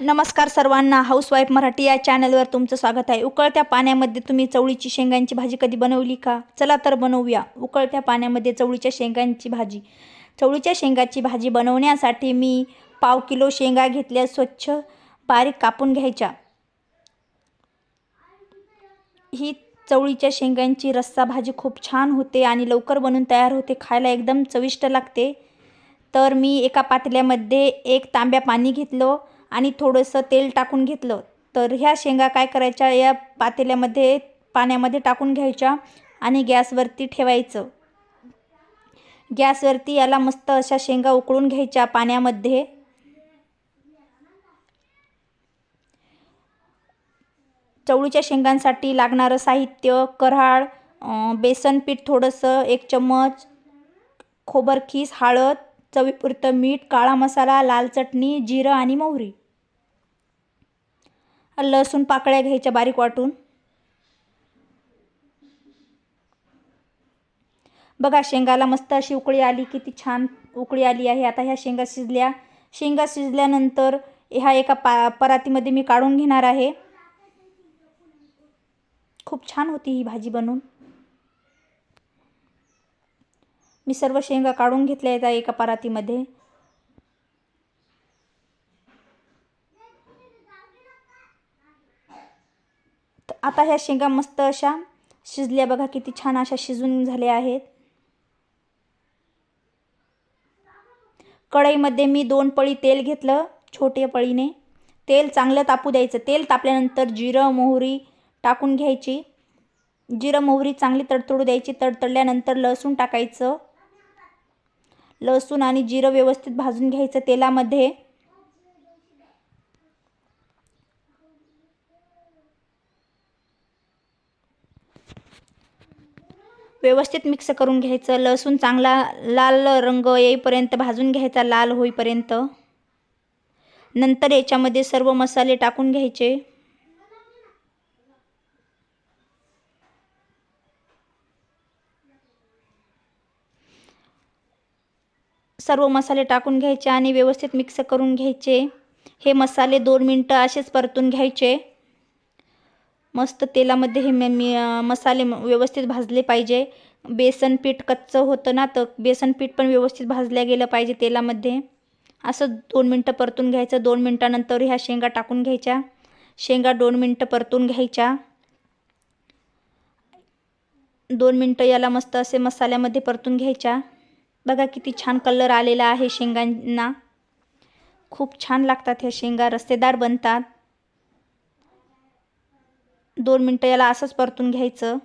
नमस्कार सर्वांना. हाऊसवाईफ मराठी या चॅनलवर तुमचं स्वागत आहे. उकळत्या पाण्यामध्ये तुम्ही चवळीची शेंगांची भाजी कधी बनवली का? चला तर बनवूया. उकळत्या पाण्यामध्ये चवळीच्या शेंगांची भाजी. चवळीच्या शेंगाची भाजी बनवण्यासाठी मी पाव किलो शेंगा घेतल्या स्वच्छ बारीक कापून घ्यायच्या. ही चवळीच्या शेंगांची रस्सा भाजी खूप छान होते आणि लवकर बनून तयार होते. खायला एकदम चविष्ट लागते. तर मी एका पातेल्यामध्ये एक तांब्या पाणी घेतलं. आणि थोडंसं तेल टाकून घेतलं तर ह्या शेंगा काय करायच्या? या पातेल्यामध्ये पाण्यामध्ये टाकून घ्यायच्या आणि गॅसवरती ठेवायचं. गॅसवरती याला मस्त अशा शेंगा उकळून घ्यायच्या पाण्यामध्ये. चवळीच्या शेंगांसाठी लागणारं साहित्य कराळ बेसन पीठ थोडंसं एक चम्मच खोबरखीस हळद चवीपुरतं मीठ काळा मसाला लाल चटणी जिरं आणि मोहरी. लसूण पाकळ्या घ्यायच्या बारीक वाटून. बघा शेंगाला मस्त अशी उकळी आली किती छान उकळी आली आहे. आता ह्या शेंगा शिजल्या. शेंगा शिजल्यानंतर ह्या एका पा परातीमध्ये मी काढून घेणार आहे. खूप छान होती ही भाजी बनवून मी सर्व शेंगा काढून घेतल्या आहेत एका परातीमध्ये. आता ह्या शेंगा मस्त अशा शिजल्या. बघा किती छान अशा शिजून झाल्या आहेत. कढईमध्ये मी दोन पळी तेल घेतलं छोट्या पळीने. तेल चांगलं तापू द्यायचं. तेल तापल्यानंतर जिरं मोहरी टाकून घ्यायची. जिरं मोहरी चांगली तडतडू द्यायची. तडतडल्यानंतर लसूण टाकायचं. लसूण आणि जिरं व्यवस्थित भाजून घ्यायचं तेलामध्ये. व्यवस्थित मिक्स करून घ्यायचं. लसूण चांगला लाल रंग येईपर्यंत भाजून घ्यायचा लाल होईपर्यंत. नंतर याच्यामध्ये सर्व मसाले टाकून घ्यायचे. सर्व मसाले टाकून घ्यायचे आणि व्यवस्थित मिक्स करून घ्यायचे. हे मसाले दोन मिनटं असेच परतून घ्यायचे. मस्त तेलामध्ये हे मी मसाले व्यवस्थित भाजले पाहिजे. बेसन पीठ कच्चं होतं ना तर बेसन पीठ पण व्यवस्थित भाजल्या गेलं पाहिजे तेलामध्ये. असं दोन मिनटं परतून घ्यायचं. दोन मिनटानंतर ह्या शेंगा टाकून घ्यायच्या. शेंगा दोन मिनटं परतून घ्यायच्या. दोन मिनटं याला मस्त असे मसाल्यामध्ये परतून घ्यायच्या. बघा किती छान कलर आलेला आहे शेंगांना. खूप छान लागतात ह्या शेंगा रस्तेदार बनतात. दोन मिनटं याला असंच परतून घ्यायचं.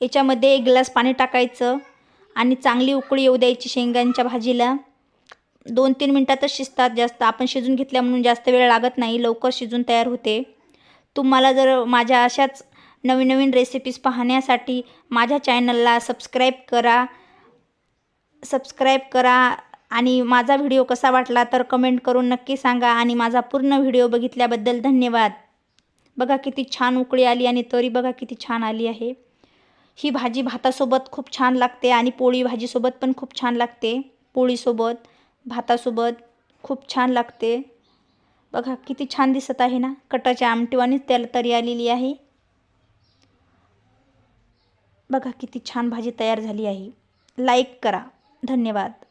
याच्यामध्ये एक ग्लास पाणी टाकायचं आणि चांगली उकळी येऊ द्यायची शेंगांच्या भाजीला. दोन तीन मिनटातच शिजतात जास्त. आपण शिजून घेतल्या म्हणून जास्त वेळ लागत नाही. लवकर शिजून तयार होते. तुम्हाला जर माझ्या अशाच नवीन नवीन रेसिपीज पाहण्यासाठी माझ्या चॅनलला सबस्क्राईब करा. सबस्क्राईब करा. आणि माझा व्हिडिओ कसा वाटला तर कमेंट करून नक्की सांगा. आणि माझा पूर्ण व्हिडिओ बघितल्याबद्दल धन्यवाद. बघा किती छान उकळी आली आणि तरी बघा किती छान आली आहे. ही भाजी भातासोबत खूप छान लागते आणि पोळी भाजीसोबत पण खूप छान लागते. पोळीसोबत भातासोबत खूप छान लागते. बघा किती छान दिसत आहे ना? कटाच्या आमटीवानीच त्याला तरी आलेली आहे. बघा किती छान भाजी तयार झाली आहे. लाईक करा. धन्यवाद.